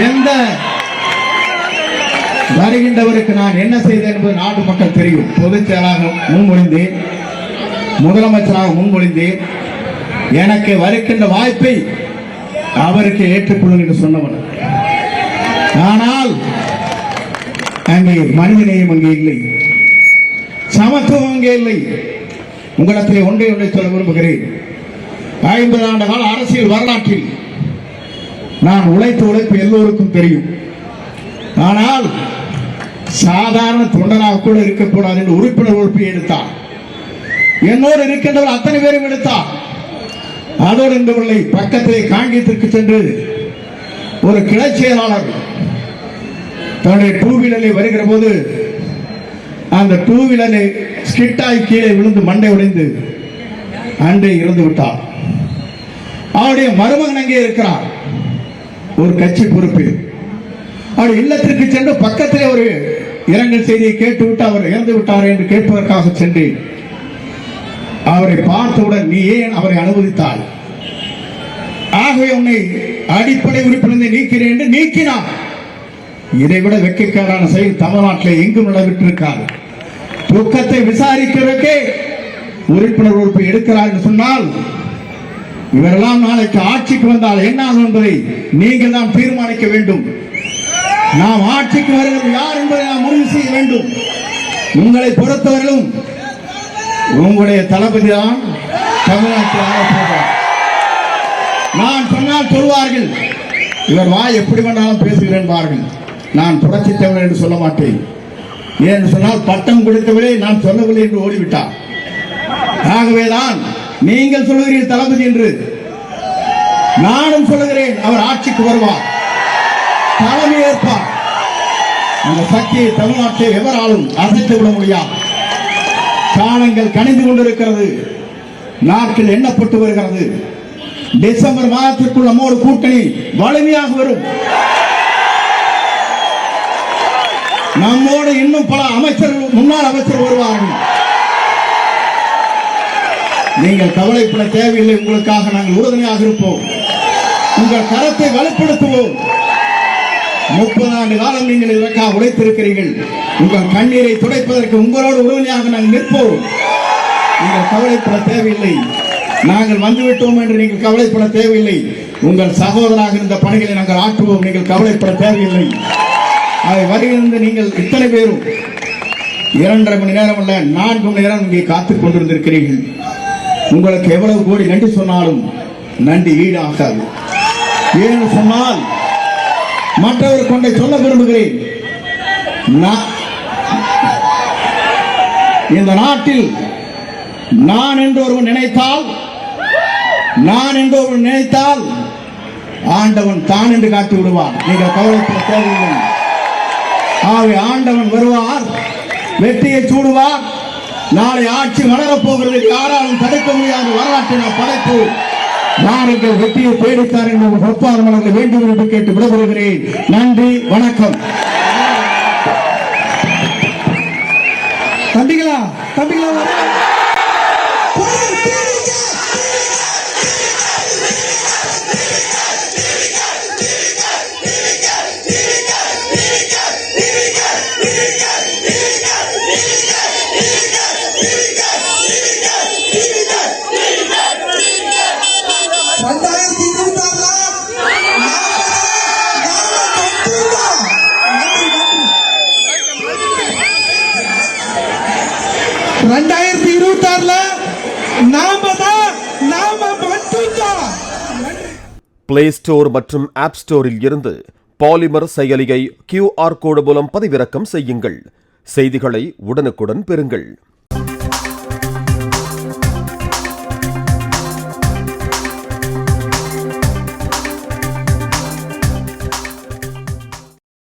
எந்த வருகின்றவருக்கு நான் என்ன செய்தேன் என்பது நாட்டு மக்கள் தெரியும். பொதுச் செயலாக முன்மொழிந்தேன். முதலமைச்சராக முன்மொழிந்தேன். எனக்கு வருகின்ற வாய்ப்பை அவருக்கு ஏற்றுக்கொள்ளும் என்று சொன்னவன். ஆனால் அங்கே மனிதநேயம் அங்கே இல்லை. சமத்துவம் அங்கே இல்லை. உங்களிடத்திலே ஒன்றை ஒன்றை சொல்ல விரும்புகிறேன். ஐம்பது ஆண்டு கால அரசியல் வரலாற்றில் நான் உழைத்த உழைப்பு எல்லோருக்கும் தெரியும். ஆனால் சாதாரண தொண்டனாக கூட இருக்கக்கூடாது என்று உறுப்பினர் உறுப்பை எடுத்தார். என்னோடு இருக்கின்றவர் அத்தனை பேரும் எடுத்தார். அதோடு இருந்தவர்களை பக்கத்திலே காங்கியத்திற்கு சென்று ஒரு கிளை செயலாளர் தன்னுடைய டூ வீலரில் வருகிற போது அந்த டூ வீலரை ஸ்கிட்டாய் கீழே விழுந்து மண்டை உடைந்து அன்றே இறந்து விட்டார். அவருடைய மருமகன் அங்கே இருக்கிறார். ஒரு கட்சி பொறுப்பு. அவர் இல்லத்திற்கு சென்று பக்கத்திலே ஒரு இரங்கல் செய்தியை கேட்டு விட்டு அவர் இறந்து விட்டார் என்று கேட்பதற்காக சென்றேன் அவரை பார்த்தவுடன் நீ ஏன் அவரை அனுமதித்தாய்? ஆகவே உன்னை அடிப்படை உறுப்பினரை நீக்கிறேன் என்று நீக்கினார். இதைவிட வெட்கக்கேடான செயல் தமிழ்நாட்டில் எங்கும் நடைபெற்றிருக்காது துக்கத்தை விசாரிக்கிறதுக்கே உறுப்பினர் உறுப்பை எடுக்கிறார் என்று சொன்னால் இவரெல்லாம் நாளைக்கு ஆட்சிக்கு வந்தால் என்ன ஆகும் என்பதை நீங்கள் தான் தீர்மானிக்க வேண்டும். நாம் ஆட்சிக்கு வருகிறது யார் என்பதை நாம் முடிவு செய்ய வேண்டும். உங்களை பொறுத்தவரையிலும் உங்களுடைய தளபதி தான் தமிழ்நாட்டில் நான் சொன்னால் சொல்வார்கள் இவர் வாய் எப்படி வேண்டாலும் பேசுகிறேன் நான் புரட்சி தமிழர் என்று சொல்ல மாட்டேன். ஏன் சொன்னால் பட்டம் கொடுத்தவரே நான் சொல்லவில்லை என்று ஓடிவிட்டார். ஆகவேதான் நீங்கள் சொல்லுகிறீர்கள் தளபதி என்று. நானும் சொல்லுகிறேன் அவர் ஆட்சிக்கு வருவார். தலைமை ஏற்பார். அந்த சக்தியை தமிழ்நாட்டை எவராலும் அசைத்து விட முடியாது. காலங்கள் கணிந்து கொண்டிருக்கிறது. நாட்கள் எண்ணப்பட்டு வருகிறது. டிசம்பர் மாதத்திற்குள் நம்மோடு கூட்டணி வலிமையாக வரும். நம்மோடு இன்னும் பல அமைச்சர்கள் முன்னாள் அமைச்சர் வருவார்கள். நீங்கள் கவலைப்பட தேவையில்லை. உங்களுக்காக நாங்கள் உறுதுணையாக இருப்போம். உங்கள் கரத்தை வலுப்படுத்துவோம். முப்பது ஆண்டு காலம் நீங்கள் இதற்காக உழைத்திருக்கிறீர்கள். உங்கள் கண்ணீரை துடைப்பதற்கு உங்களோடு உறுதுணையாக நாங்கள் நிற்போம். நீங்கள் கவலைப்பட தேவையில்லை. நாங்கள் வந்துவிட்டோம் என்று நீங்கள் கவலைப்பட தேவையில்லை. உங்கள் சகோதராக இருந்த பணிகளை நாங்கள் ஆற்றுவோம். நீங்கள் கவலைப்பட தேவையில்லை. அதை வருகின்ற நீங்கள் இத்தனை பேரும் இரண்டரை மணி நேரம் அல்ல நான்கு மணி நேரம் இங்கே காத்துக் கொண்டிருந்திருக்கிறீர்கள். உங்களுக்கு எவ்வளவு கோடி நன்றி சொன்னாலும் நன்றி ஈடாகாது. ஏன்னு சொன்னால் மற்றவர் கொண்டை சொல்ல விரும்புகிறேன். நான் இந்த நாட்டில் நான் என்று ஒருவன் நினைத்தால் நான் என்று ஒருவன் நினைத்தால் ஆண்டவன் தான் என்று காட்டி விடுவான் நீங்கள் கவலைப்பட தேவையில்லை. ஆகவே ஆண்டவன் வருவார் வெற்றியை சூடுவார் நாளை ஆட்சி வளரப்போகிறது யாராலும் தடுக்க முடியாத வரலாற்றை நாம் நான் எங்கள் வெற்றியை தேடித்தார் என்று ஒப்பார் வழங்க வேண்டும் என்று கேட்டு விடைபெறுகிறேன். நன்றி வணக்கம். தம்பிகளா தம்பிகளா ரெண்டாயிரத்தி இருபத்தி ஆறுல நாம தான் நாம மட்டும்தான். பிளே ஸ்டோர் மற்றும் ஆப் ஸ்டோரில் இருந்து பாலிமர் செயலியை கியூஆர் கோடு மூலம் பதிவிறக்கம் செய்யுங்கள். செய்திகளை உடனுக்குடன் பெறுங்கள்.